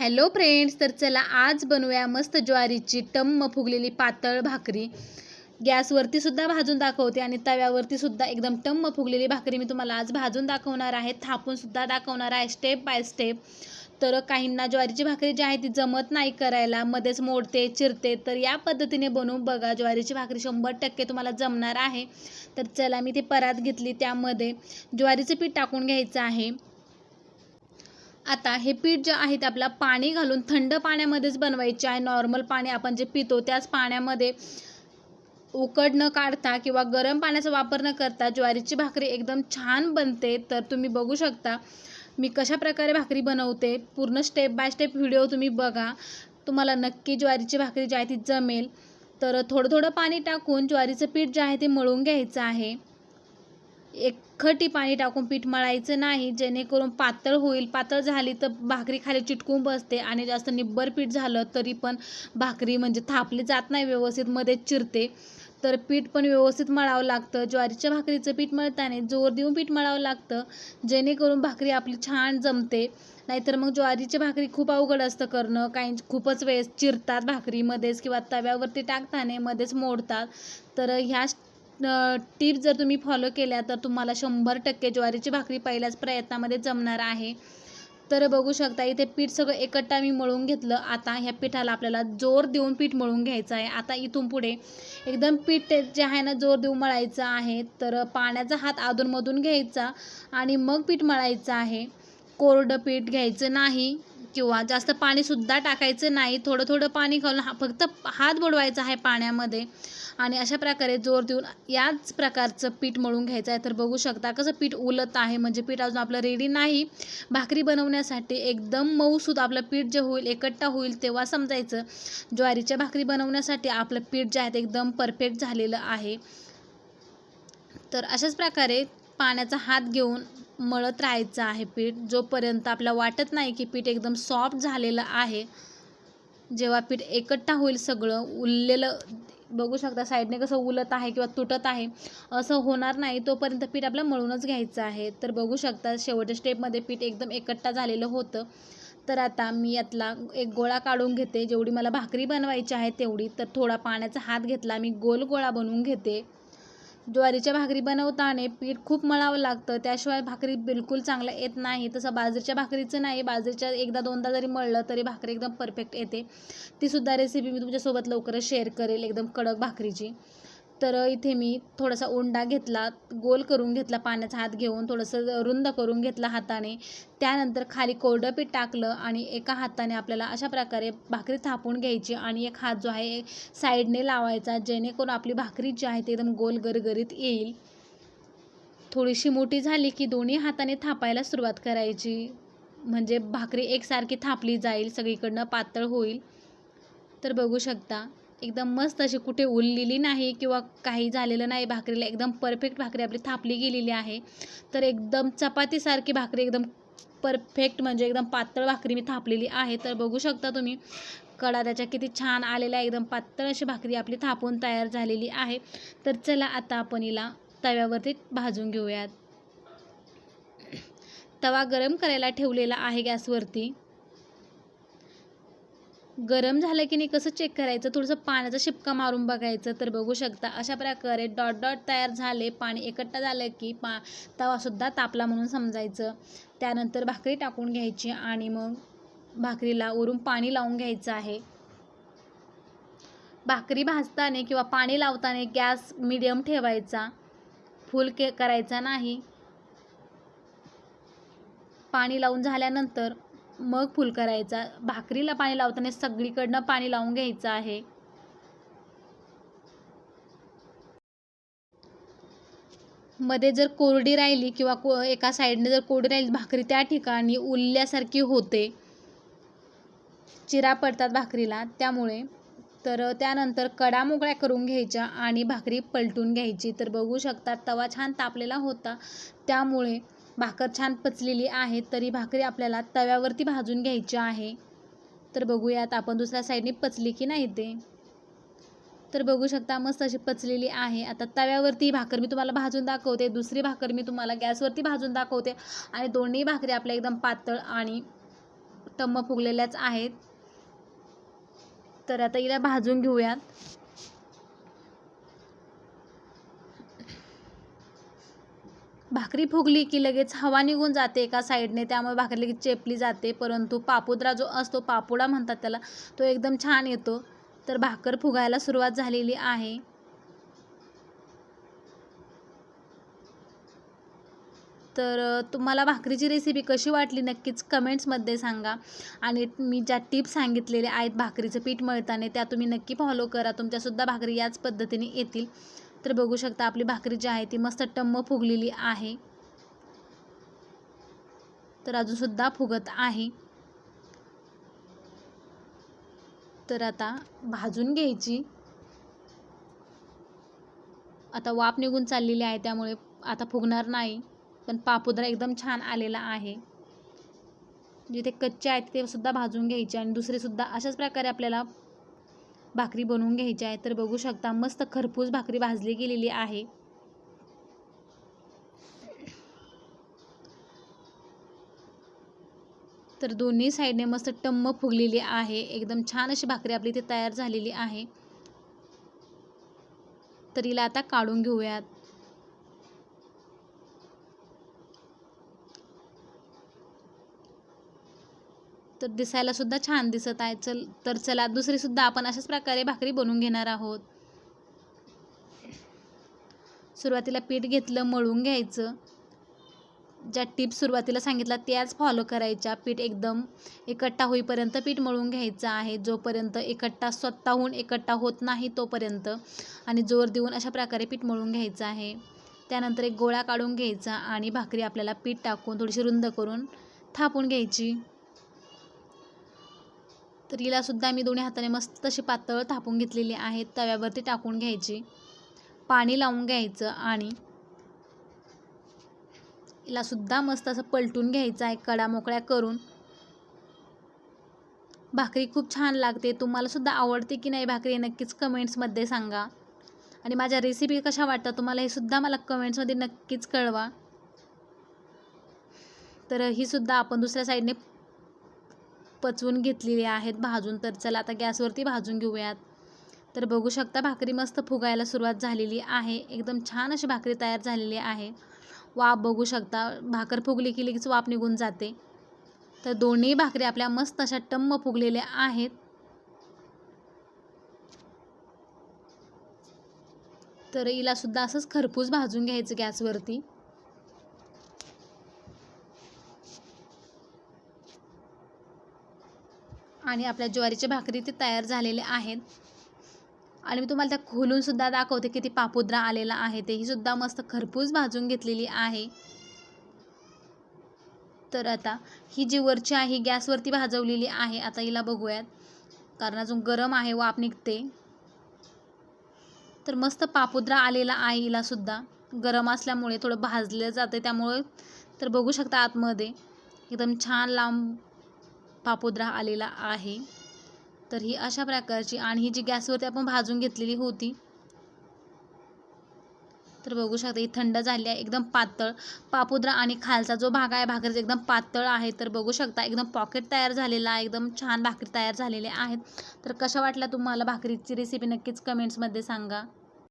Hello friends तर चला आज बनवूया मस्त ज्वारीची टम्म फुगलेली पातळ भाकरी. गॅसवरती सुद्धा भाजून दाखवते आणि तव्यावरती सुद्धा एकदम टम्म फुगलेली भाकरी मी तुम्हाला आज भाजून दाखवणार आहे थापून सुद्धा दाखवणार आहे स्टेप बाय स्टेप तर काहींना ज्वारीची भाकरी जी आहे ती जमत नाही करायला मध्येच मोडते चिरते तर या पद्धतीने बनवून बघा ज्वारीची भाकरी शंभर टक्के तुम्हाला जमणार आहे. तर चला मी ती परात घेतली त्यामध्ये ज्वारीचं पीठ टाकून घ्यायचं आहे. आता हे पीठ जे आहे ते आपला पाणी घालून थंड पाण्यामध्येच बनवायचे आहे. नॉर्मल पाणी आपण जे पितो त्याच पाण्यामध्ये उकड न काढता किंवा गरम पाण्याचा वापर न करता ज्वारीची भाकरी एकदम छान बनते. तर तुम्ही बघू शकता मी कशा प्रकारे भाकरी बनवते. पूर्ण स्टेप बाय स्टेप व्हिडिओ तुम्ही बघा. तुम्हाला नक्की ज्वारीची भाकरी जी आहे ती जमेल. तर थोडं थोडं पाणी टाकून ज्वारीचं पीठ जे आहे ते मळून घ्यायचं आहे. एकखटी पाणी टाकून पीठ मळायचं नाही जेणेकरून पातळ होईल. पातळ झाली तर भाकरी खाली चिटकून बसते आणि जास्त निब्बर पीठ झालं तरी पण भाकरी म्हणजे थापली जात नाही व्यवस्थित मध्ये चिरते. तर पीठ पण व्यवस्थित मळावं लागतं. ज्वारीच्या भाकरीचं पीठ मळताना जोर देऊन पीठ मळावं लागतं जेणेकरून भाकरी आपली छान जमते. नाहीतर मग ज्वारीची भाकरी खूप अवघड असतं करणं. काही खूपच वेळेस चिरतात भाकरीमध्येच किंवा तव्यावरती टाकताना मध्येच मोडतात. तर ह्या टीप जर तुम्ही फॉलो केल्या तर तुम्हाला शंभर टक्के ज्वारीची भाकरी पहिल्याच प्रयत्नामध्ये जमणार आहे. तर बघू शकता इथे पीठ सगळं एकट्टा मी मळून घेतलं. आता ह्या पिठाला आपल्याला जोर देऊन पीठ मळून घ्यायचं आहे. आता इथून पुढे एकदम पीठ जे आहे ना जोर देऊन मळायचं आहे. तर पाण्याचा हात अधूनमधून घ्यायचा आणि मग पीठ मळायचं आहे. कोरडं पीठ घ्यायचं नाही. किंवा जास्त पाणीसुद्धा टाकायचं नाही थोडं थोडं पाणी घालून हा फक्त हात बुडवायचा आहे पाण्यामध्ये. आणि अशा प्रकारे जोर देऊन याच प्रकारचं पीठ मळून घ्यायचं आहे. तर बघू शकता कसं पीठ उलत आहे. म्हणजे पीठ अजून आपलं रेडी नाही. भाकरी बनवण्यासाठी एकदम मऊसूद आपलं पीठ जे होईल एकट्टा होईल तेव्हा समजायचं. ज्वारीच्या भाकरी बनवण्यासाठी आपलं पीठ जे आहे ते एकदम परफेक्ट झालेलं आहे. तर अशाच प्रकारे पाण्याचा हात घेऊन मळत राहायचं आहे पीठ. जोपर्यंत आपल्याला वाटत नाही की पीठ एकदम सॉफ्ट झालेलं आहे जेव्हा पीठ एकट्ठा होईल सगळं उललेलं बघू शकता साईडने कसं उलत आहे किंवा तुटत आहे असं होणार नाही तोपर्यंत पीठ आपलं मळूनच घ्यायचं आहे. तर बघू शकता शेवटच्या स्टेपमध्ये पीठ एकदम एकट्टा झालेलं होतं. तर आता मी यातला एक गोळा काढून घेते. जेवढी मला भाकरी बनवायची आहे तेवढी. तर थोडा पाण्याचा हात घेतला. मी गोल गोळा बनवून घेते. ज्वारीच्या भाकरी बनवताना पीठ खूप मळावं लागतं. त्याशिवाय भाकरी बिलकुल चांगलं येत नाही. तसं बाजरीच्या भाकरीचं नाही. बाजरीच्या एकदा दोनदा जरी मळलं तरी भाकरी एकदम परफेक्ट येते. तीसुद्धा रेसिपी मी तुमच्यासोबत लवकरच शेअर करेल. एकदम कडक भाकरीची. तर इथे मी थोडासा उंडा घेतला गोल करून घेतला पाण्याचा हात घेऊन थोडंसं रुंद करून घेतला हाताने. त्यानंतर खाली कोरडं पीठ टाकलं आणि एका हाताने आपल्याला अशा प्रकारे भाकरी थापून घ्यायची आणि एक हात जो आहे साईडने लावायचा जेणेकरून आपली भाकरी जी आहे ती एकदम गोल गरगरीत येईल. थोडीशी मोठी झाली की दोन्ही हाताने थापायला सुरुवात करायची. म्हणजे भाकरी एकसारखी थापली जाईल सगळीकडनं पातळ होईल. तर बघू शकता. एकदम मस्त अशी कुठे उरलेली नाही किंवा काही झालेलं नाही भाकरीला एकदम परफेक्ट भाकरी आपली थापली गेलेली आहे. तर एकदम चपातीसारखी भाकरी एकदम परफेक्ट म्हणजे एकदम पातळ भाकरी मी थापलेली आहे. तर बघू शकता तुम्ही कडा त्याच्या किती छान आलेल्या एकदम पातळ अशी भाकरी आपली थापून तयार झालेली आहे. तर चला आता आपण हिला तव्यावरती भाजून घेऊयात. तवा गरम करायला ठेवलेला आहे गॅसवरती. गरम झालं की नाही कसं चेक करायचं? थोडंसं पाण्याचा शिपका मारून बघायचं तर बघू शकता. अशा प्रकारे डॉट डॉट तयार झाले. पाणी एकट्टा झालं की पा तवासुद्धा तापला म्हणून समजायचं. त्यानंतर भाकरी टाकून घ्यायची आणि मग भाकरीला वरून पाणी लावून घ्यायचं आहे. भाकरी भाजताना किंवा पाणी लावताना गॅस मिडियम ठेवायचा. फुल के करायचा नाही. पाणी लावून झाल्यानंतर मग फुल करायचा. भाकरीला पाणी लावताना सगळीकडनं पाणी लावून घ्यायचं आहे. मध्ये जर कोरडी राहिली किंवा को एका साईडने जर कोरडी राहिली भाकरी त्या ठिकाणी उरल्यासारखी होते. चिरा पडतात भाकरीला. त्यामुळे तर त्यानंतर कडा मोकळ्या करून घ्यायच्या आणि भाकरी पलटून घ्यायची. तर बघू शकता तवा छान तापलेला होता. त्यामुळे भाकर छान पचलेली आहे तरी भाकरी आपल्याला तव्यावरती भाजून घ्यायची आहे. तर बघूयात आपण दुसऱ्या साईडने पचली की नाही ते. तर बघू शकता मस्त अशी पचलेली आहे. आता तव्यावरती भाकर मी तुम्हाला भाजून दाखवते दुसरी भाकर मी तुम्हाला गॅसवरती भाजून दाखवते आणि दोन्ही भाकरी आपल्या एकदम पातळ आणि टम्म फुगलेल्याच आहेत. तर आता हिला भाजून घेऊयात. भाकरी फुगली की लगेच हवा निघून जाते एका साईडने त्यामुळे भाकरी लगेच चेपली जाते. परंतु पापुद्रा जो असतो पापुडा म्हणतात त्याला तो एकदम छान येतो. तर भाकर फुगायला सुरुवात झालेली आहे. तर तुम्हाला भाकरीची रेसिपी कशी वाटली नक्कीच कमेंट्समध्ये सांगा. आणि मी ज्या टिप्स सांगितलेल्या आहेत भाकरीचं पीठ मळताना त्या तुम्ही नक्की फॉलो करा. तुमच्यासुद्धा भाकरी याच पद्धतीने येतील. तर बघू शकता आपली भाकरी जी आहे ती मस्त टम्म फुगलेली आहे. तर अजूनसुद्धा फुगत आहे. तर आता भाजून घ्यायची. आता वाफ निघून चाललेली आहे त्यामुळे आता फुगणार नाही. पण पापुद्रा एकदम छान आलेला आहे. जिथे कच्चे आहेत ते सुद्धा भाजून घ्यायचे आणि दुसरे सुद्धा अशाच प्रकारे आपल्याला भाकरी बनवून घ्यायची आहे तर बघू शकता मस्त खरपूस भाकरी भाजली गेलेली आहे. तर दोन्ही साईडने मस्त टम्म फुगलेली आहे. एकदम छान अशी भाकरी आपली इथे तयार झालेली आहे. तर हिला आता काढून घेऊयात. तर दिसायला सुद्धा छान दिसत आहे. चल तर चला दुसरी सुद्धा आपण अशाच प्रकारे भाकरी बनवून घेणार आहोत. सुरुवातीला पीठ घेतलं मळून घ्यायचं. ज्या टिप्स सुरुवातीला सांगितल्या त्याच फॉलो करायच्या. पीठ एकदम एकट्टा होईपर्यंत पीठ मळून घ्यायचं आहे. जोपर्यंत एकट्टा स्वतःहून एकट्टा होत नाही तोपर्यंत. आणि जोर देऊन अशा प्रकारे पीठ मळून घ्यायचं आहे. त्यानंतर एक गोळा काढून घ्यायचा आणि भाकरी आपल्याला पीठ टाकून थोडीशी रुंद करून थापून घ्यायची. तर हिला सुद्धा मी दोन्ही हाताने मस्त अशी पातळ थापून घेतलेली आहे तव्यावरती टाकून घ्यायची. पाणी लावून घ्यायचं आणि हिला सुद्धा मस्त असं पलटून घ्यायचं आहे. कडा मोकळ्या करून. भाकरी खूप छान लागते. तुम्हाला सुद्धा आवडते की नाही भाकरी हे नक्कीच कमेंट्समध्ये सांगा. आणि माझ्या रेसिपी कशा वाटतात तुम्हाला हे सुद्धा मला कमेंट्समध्ये नक्कीच कळवा. तर ही सुद्धा आपण दुसऱ्या साईडने पचवून घेतलेली आहेत भाजून. तर चला आता गॅसवरती भाजून घेऊयात. तर बघू शकता भाकरी मस्त फुगायला सुरुवात झालेली आहे. एकदम छान अशी भाकरी तयार झालेली आहे. वाफ बघू शकता भाकर फुगली की लगेच वाफ निघून जाते. तर दोन्ही भाकरी आपल्या मस्त अशा टम्म फुगलेल्या आहेत. तर हिला सुद्धा असंच खरपूस भाजून घ्यायचं गॅसवरती. आणि आपल्या ज्वारीची भाकरी ते तयार झालेले आहेत. आणि मी तुम्हाला त्या खोलूनसुद्धा दाखवते किती पापुद्रा आलेला आहे. तेही सुद्धा मस्त खरपूस भाजून घेतलेली आहे. तर आता ही जी वरची आहे गॅसवरती भाजवलेली आहे. आता हिला बघूयात. कारण अजून गरम आहे वाफ निघते. तर मस्त पापुद्रा आलेला आहे हिला सुद्धा. गरम असल्यामुळे थोडं भाजलं जातं. त्यामुळे तर बघू शकता आतमध्ये. एकदम छान लांब पापुद्रा आलेला आहे. तर ही अशा प्रकारची आणि ही जी गॅसवरती आपण भाजून घेतलेली होती तर बघू शकता ही थंड झाली आहे. एकदम पातळ पापुद्रा आणि खालचा जो भाग आहे भाकरीचा एकदम पातळ आहे. तर बघू शकता एकदम पॉकेट तयार झालेला आहे एकदम छान भाकरी तयार झालेले आहेत. तर कशा वाटल्या तुम्हाला भाकरीची रेसिपी नक्कीच कमेंट्समध्ये सांगा.